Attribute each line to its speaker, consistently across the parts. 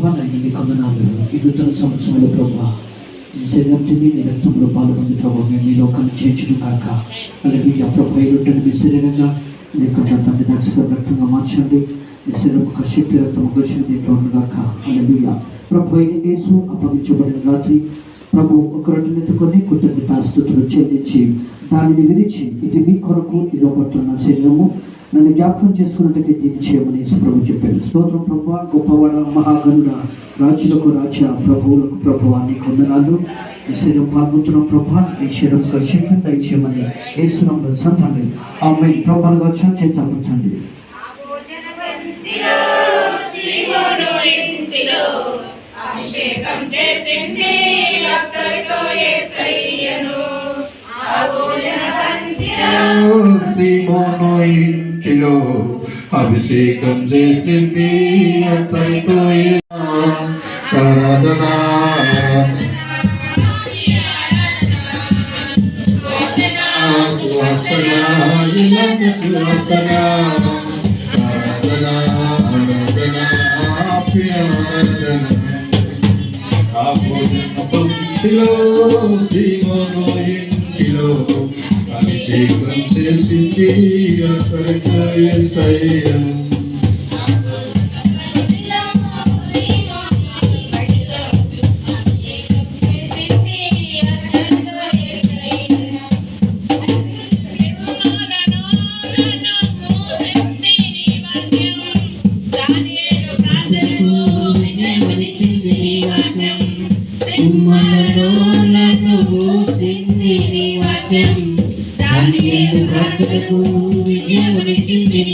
Speaker 1: ప్రభా నన్ను కొందనాలు ఈ నూతన సంవత్సరంలో ప్రభా నీ శరీరం తిని నీ రక్తంలో పాల్గొంది ప్రభావ మేము మీ లోకాన్ని చేర్చును కాక అలాగే ఆ ప్రభా ఏడుంటుంది మీ శరీరంగా నీ యొక్క రక్తాన్ని దక్షిణ రక్తంగా మార్చండి. నీ శరీరం ఒక శక్తి రక్తం ఒక శక్తి దీంట్లో కాక అలాగే ప్రభు అయిన అప్పగించబడిన రాత్రి ప్రభు ఒక రొట్టెను ఎత్తుకొని కృతజ్ఞతాస్తుతులు చెల్లించి దానిని విరిచి ఇది మీ కొరకు ఇది ఒకటి నా శరీరము. నన్ను జ్ఞాపకం చేసుకున్నట్టుగా దీన్ని చేయమని ప్రభు చెప్పాడు స్తోత్రం ప్రభు గొప్పవాడ మహాగనుడ రాజులకు రాజా ప్రభువులకు ప్రభు అని కొందనాలు. ఈ శరీరం పాల్గొంటున్న ప్రభా ఈ శరీరం శక్తిని దయచేయమని యేసునం సంతండి ఆ ఆమె ప్రభాలు వచ్చా చేర్చండి
Speaker 2: అభిషేకం చేసింది.
Speaker 3: సీమోను ఇంటిలో అభిషేకం చేసింది అతనితో ఆరాధన. సువాసన ఇలాగ సువాసన ఆ భోజన పంక్తిలో సీమోను ఇంటిలో అభిషేకం చేసింది అక్కడికి యేసయ్యను.
Speaker 4: భక్తులకు విజయమునిచ్చింది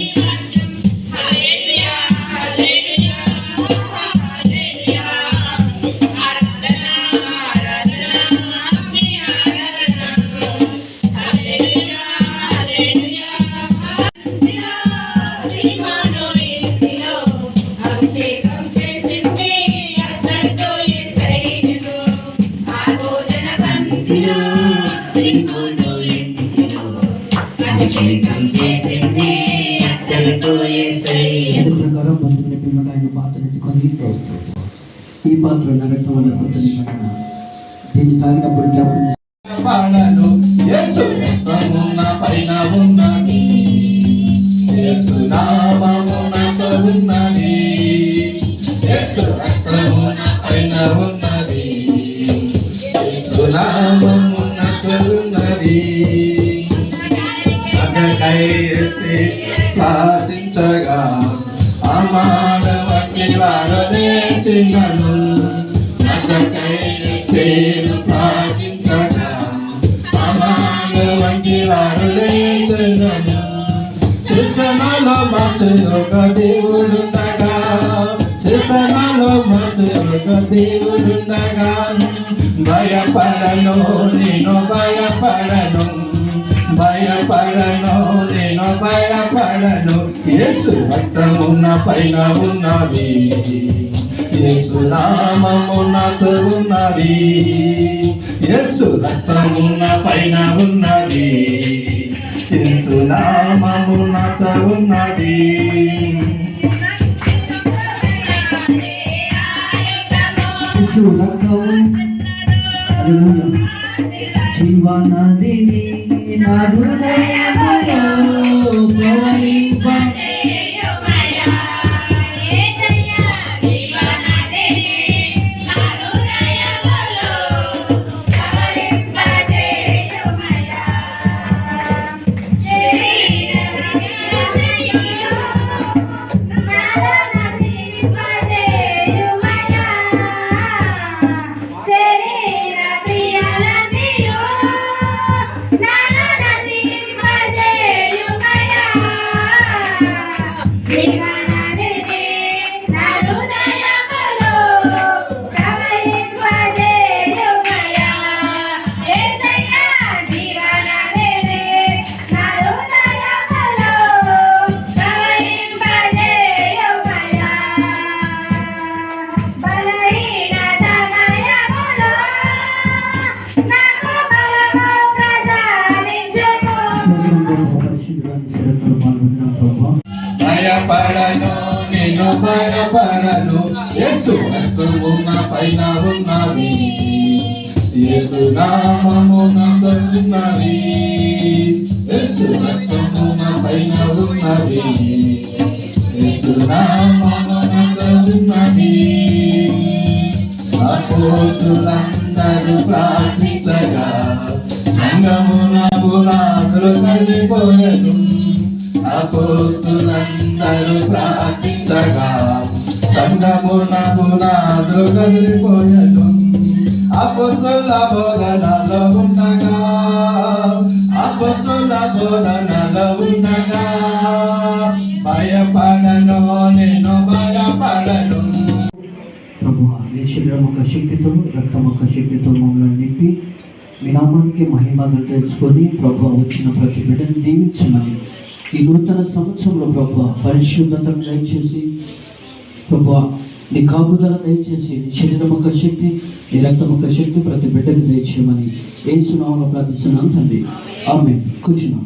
Speaker 2: అభిషేకం
Speaker 4: అభిషేకం చేసింది
Speaker 1: ప్రకారం బంధువుని పిమ్మట ఆయన పాత్ర ఎత్తుకొని ఈ పాత్ర నరకం వల్ల కొత్త నిబంధన. దీన్ని తాగినప్పుడు జ్ఞాపకం
Speaker 3: ఉన్నది. అగకై ప్రార్థించగా అమానవకి వారనే తిన్నను ప్రార్థించగా అమానవకి వారనే తిన్నను శిశనలో మచ్చొక దేవుడుండగా శిశనలో మచ్చొక దేవుడుండగా భయపడను నేను భయపడను. భయపడను నేను భయపడను. యేసు రక్తమున్న పైన ఉన్నది. యేసు నామమునతో ఉన్నది. యేసు రక్తమున్న పైన ఉన్నది. యేసు నామమునతో ఉన్నది.
Speaker 1: నా అందించిన కృపను ప్రభా
Speaker 3: భయపడను నేను భయపడను యేసు ఉన్న పైన ఉన్నది. యేసు నామమున ఉన్నది. యేసు రక్తమున పైన ఉన్నది. యేసు నామమున ఉన్నది. అపోతులందరూ ప్రార్థించగా సంగమున పునాదులు కలిపోయను అపోతులందరూ ప్రార్థించగా. సంగమున పునాదులు కలిపోయను అపోతుల బోధనలో ఉండగా. అపోతుల బోధనలో ఉండగా. భయపడను నేను భయపడను.
Speaker 1: ప్రభు శరీరం ఒక శక్తితో రక్తం ఒక శక్తితో మమ్మల్ని నింపి మీ నామానికి మహిమను తెలుసుకొని ప్రభు వచ్చిన ప్రతి బిడ్డను దీవించమని ఈ నూతన సంవత్సరంలో ప్రభు పరిశుద్ధతను దయచేసి ప్రభు నీ కాపుదల దయచేసి నీ శరీరం ఒక శక్తి నీ రక్తం ఒక శక్తి ప్రతి బిడ్డకు దయచేయమని ఏ సునామలో ప్రార్థిస్తున్నాం తండ్రి. ఆమె కూర్చున్నాం.